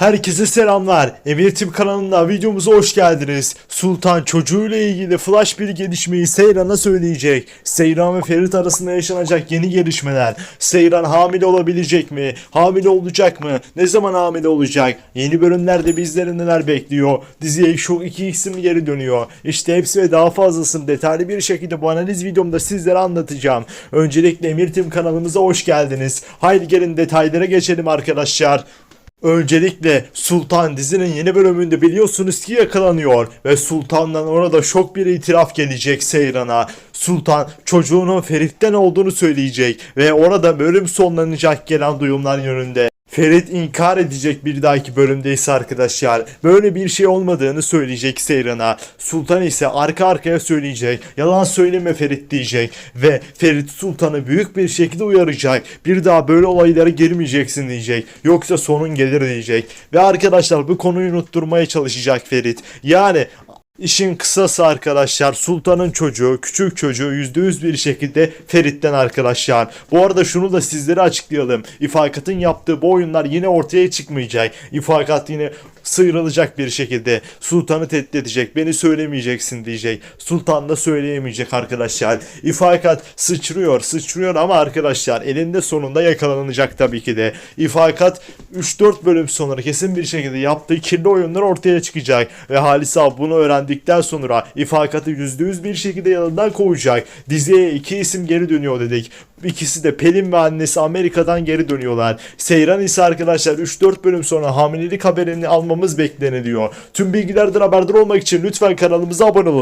Herkese selamlar. Emir Tim kanalına videomuza hoş geldiniz. Sultan çocuğuyla ilgili flash bir gelişmeyi Seyran'a söyleyecek. Seyran ve Ferit arasında yaşanacak yeni gelişmeler. Seyran hamile olabilecek mi? Hamile olacak mı? Ne zaman hamile olacak? Yeni bölümlerde bizleri neler bekliyor? Diziye şu iki isim geri dönüyor. İşte hepsi ve daha fazlasını detaylı bir şekilde bu analiz videomda sizlere anlatacağım. Öncelikle Emir Tim kanalımıza hoş geldiniz. Haydi gelin detaylara geçelim arkadaşlar. Öncelikle Sultan dizinin yeni bölümünde biliyorsunuz ki yakalanıyor ve Sultan'dan orada şok bir itiraf gelecek Seyran'a. Sultan çocuğunun Ferit'ten olduğunu söyleyecek ve orada bölüm sonlanacak gelen duyumlar yönünde. Ferit inkar edecek bir dahaki bölümde ise arkadaşlar böyle bir şey olmadığını söyleyecek Seyran'a. Sultan ise arka arkaya söyleyecek. Yalan söyleme Ferit diyecek ve Ferit Sultan'ı büyük bir şekilde uyaracak. Bir daha böyle olaylara girmeyeceksin diyecek. Yoksa sonun gelir diyecek. Ve arkadaşlar bu konuyu unutturmaya çalışacak Ferit. Yani İşin kısası arkadaşlar Sultan'ın çocuğu küçük çocuğu %100 bir şekilde Ferit'ten arkadaşlar. Bu arada şunu da sizlere açıklayalım. İfakat'ın yaptığı bu oyunlar yine ortaya çıkmayacak. İfakat yine sıyrılacak bir şekilde Sultan'ı tehdit edecek. Beni söylemeyeceksin diyecek. Sultan da söyleyemeyecek arkadaşlar. İfakat sıçrıyor sıçrıyor ama arkadaşlar elinde sonunda yakalanacak tabii ki de. İfakat 3-4 bölüm sonra kesin bir şekilde yaptığı kirli oyunlar ortaya çıkacak. Ve Halis abi bunu öğrendikten sonra İfakat'ı %100 bir şekilde yanından kovacak. Diziye iki isim geri dönüyor dedik. İkisi de Pelin ve annesi Amerika'dan geri dönüyorlar. Seyran ise arkadaşlar 3-4 bölüm sonra hamilelik haberini almamız bekleniliyor. Tüm bilgilerden haberdar olmak için lütfen kanalımıza abone olun.